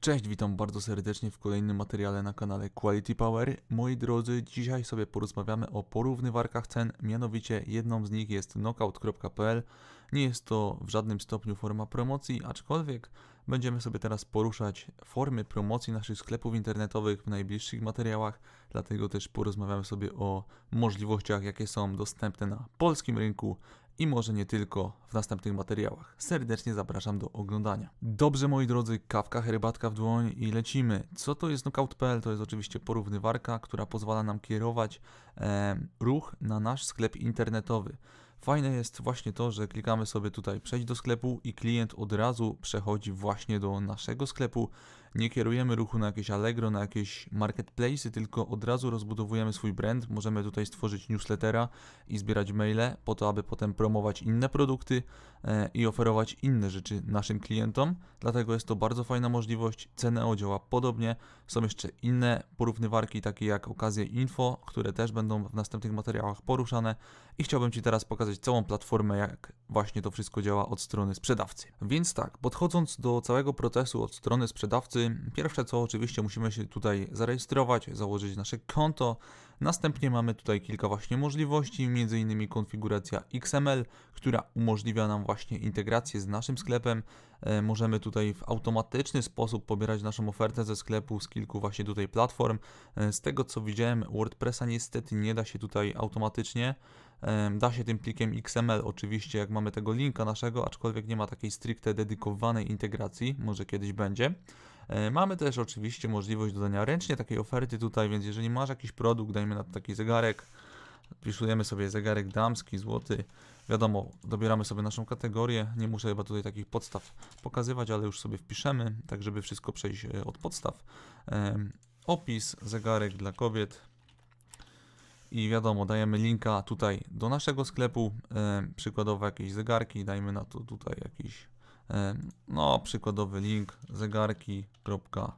Cześć, witam bardzo serdecznie w kolejnym materiale na kanale Quality Power. Moi drodzy, dzisiaj sobie porozmawiamy o porównywarkach cen, mianowicie jedną z nich jest knockout.pl. Nie jest to w żadnym stopniu forma promocji, aczkolwiek będziemy sobie teraz poruszać formy promocji naszych sklepów internetowych w najbliższych materiałach, dlatego też porozmawiamy sobie o możliwościach, jakie są dostępne na polskim rynku i może nie tylko w następnych materiałach. Serdecznie zapraszam do oglądania. Dobrze moi drodzy, kawka, herbatka w dłoń i lecimy. Co to jest Knockout.pl? To jest oczywiście porównywarka, która pozwala nam kierować e, ruch na nasz sklep internetowy. Fajne jest właśnie to, że klikamy sobie tutaj przejść do sklepu i klient od razu przechodzi właśnie do naszego sklepu. Nie kierujemy ruchu na jakieś Allegro, na jakieś marketplace, tylko od razu rozbudowujemy swój brand. Możemy tutaj stworzyć newslettera i zbierać maile po to, aby potem promować inne produkty e, i oferować inne rzeczy naszym klientom. Dlatego jest to bardzo fajna możliwość. Ceneo działa podobnie. Są jeszcze inne porównywarki, takie jak okazje info, które też będą w następnych materiałach poruszane. I chciałbym Ci teraz pokazać całą platformę, jak właśnie to wszystko działa od strony sprzedawcy. Więc tak, podchodząc do całego procesu od strony sprzedawcy, pierwsze co oczywiście musimy się tutaj zarejestrować, założyć nasze konto. Następnie mamy tutaj kilka właśnie możliwości, m.in. konfiguracja XML, która umożliwia nam właśnie integrację z naszym sklepem. E, możemy tutaj w automatyczny sposób pobierać naszą ofertę ze sklepu z kilku właśnie tutaj platform. E, z tego co widziałem, WordPressa niestety nie da się tutaj automatycznie. E, Da się tym plikiem XML oczywiście, jak mamy tego linka naszego, aczkolwiek nie ma takiej stricte dedykowanej integracji, może kiedyś będzie. E, Mamy też oczywiście możliwość dodania ręcznie takiej oferty tutaj, więc jeżeli masz jakiś produkt, dajmy na to taki zegarek, wpisujemy sobie zegarek damski, złoty, wiadomo, dobieramy sobie naszą kategorię, nie muszę chyba tutaj takich podstaw pokazywać, ale już sobie wpiszemy, tak żeby wszystko przejść e, od podstaw. Em, Opis, zegarek dla kobiet, i wiadomo, dajemy linka tutaj do naszego sklepu, e, przykładowo jakieś zegarki, dajmy na to tutaj jakiś, e, no przykładowy link zegarki.com.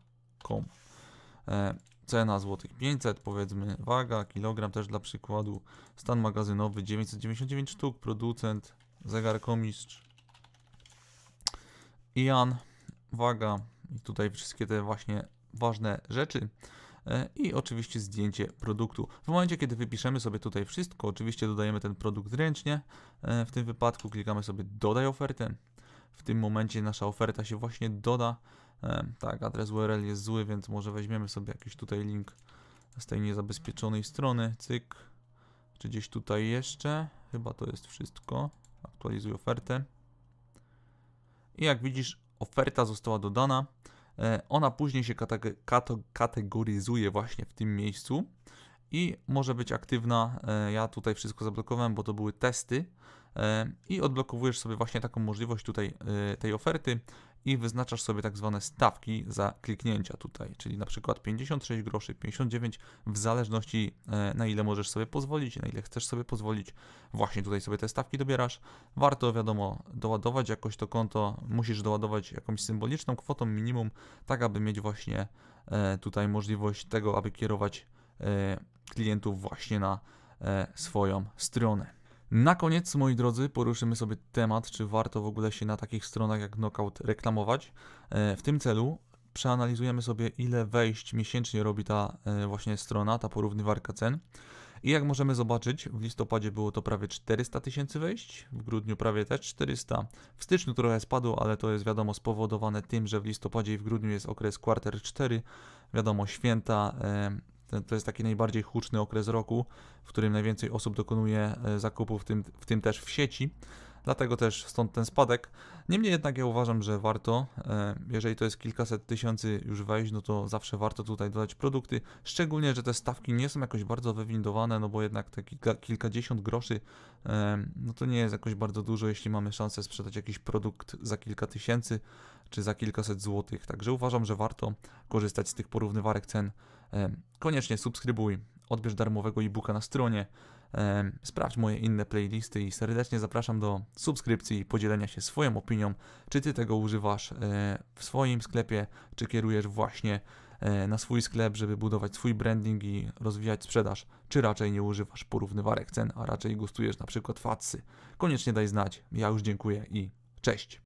Cena złotych 500, powiedzmy, waga, kilogram też dla przykładu, stan magazynowy 999 sztuk, producent, zegarkomistrz, Ian, waga i tutaj wszystkie te właśnie ważne rzeczy. E, i oczywiście zdjęcie produktu. W momencie, kiedy wypiszemy sobie tutaj wszystko, oczywiście dodajemy ten produkt ręcznie. E, W tym wypadku klikamy sobie dodaj ofertę. W tym momencie nasza oferta się właśnie doda. E, Tak, adres URL jest zły, więc może weźmiemy sobie jakiś tutaj link z tej niezabezpieczonej strony. Cyk. Czy gdzieś tutaj jeszcze? Chyba to jest wszystko. Aktualizuj ofertę. I jak widzisz, oferta została dodana. E, Ona później się kategoryzuje właśnie w tym miejscu i może być aktywna. E, Ja tutaj wszystko zablokowałem, bo to były testy. E, I odblokowujesz sobie właśnie taką możliwość tutaj e, tej oferty i wyznaczasz sobie tak zwane stawki za kliknięcia tutaj, czyli na przykład 56 groszy, 59 w zależności e, na ile możesz sobie pozwolić, na ile chcesz sobie pozwolić. Właśnie tutaj sobie te stawki dobierasz. Warto wiadomo doładować jakoś to konto, musisz doładować jakąś symboliczną kwotą minimum, tak aby mieć właśnie tutaj możliwość tego, aby kierować klientów właśnie na swoją stronę. Na koniec, moi drodzy, poruszymy sobie temat, czy warto w ogóle się na takich stronach jak Knockout reklamować. E, W tym celu przeanalizujemy sobie, ile wejść miesięcznie robi ta e, właśnie strona, ta porównywarka cen. I jak możemy zobaczyć, w listopadzie było to prawie 400 tysięcy wejść, w grudniu prawie też 400. W styczniu trochę spadło, ale to jest wiadomo spowodowane tym, że w listopadzie i w grudniu jest okres quarter 4, wiadomo święta, e, to- jest taki najbardziej huczny okres roku, w którym najwięcej osób dokonuje e, zakupów, w tym, w tym też w sieci. Dlatego też stąd ten spadek. Niemniej jednak ja uważam, że warto, e, jeżeli to jest kilkaset tysięcy już wejść, no to zawsze warto tutaj dodać produkty. Szczególnie, że te stawki nie są jakoś bardzo wywindowane, no bo jednak te kilka, kilkadziesiąt groszy, e, no to nie jest jakoś bardzo dużo, jeśli mamy szansę sprzedać jakiś produkt za kilka tysięcy czy za kilkaset złotych. Także uważam, że warto korzystać z tych porównywarek cen. E, Koniecznie subskrybuj, odbierz darmowego e-booka na stronie, e, sprawdź moje inne playlisty i serdecznie zapraszam do subskrypcji i podzielenia się swoją opinią, czy ty tego używasz e, w swoim sklepie, czy kierujesz właśnie na swój sklep, żeby budować swój branding i rozwijać sprzedaż, czy raczej nie używasz porównywarek cen, a raczej gustujesz na przykład fatsy. Koniecznie daj znać. Ja już dziękuję i cześć.